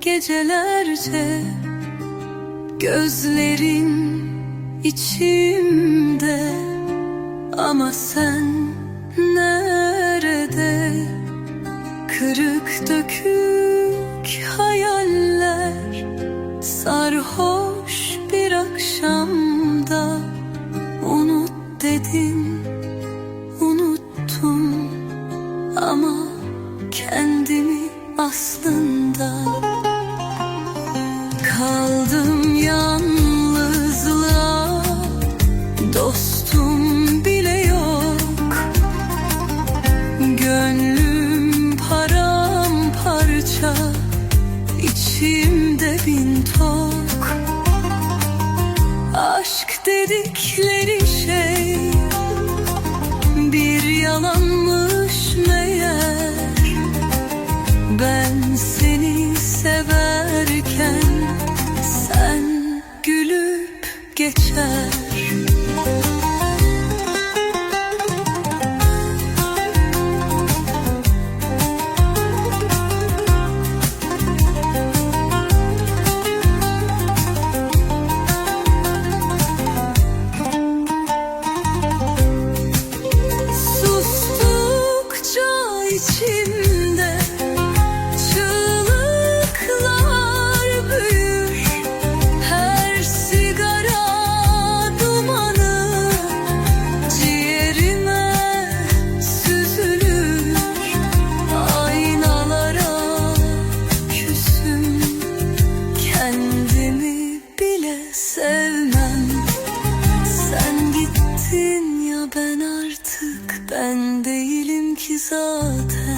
gecelerce Gözlerin içimde. Ama sen nerede? Kırık dökük hayaller Sarhoş bir akşamda. Unut dedin unuttum. Ama kendimi aslında dedikleri şey. Bir yalanmış içimde çığlıklar büyür. Her sigara dumanı ciğerime süzülür. Aynalara küsüm kendimi bile sevmem. Sen gittin ya ben artık ben değilim thought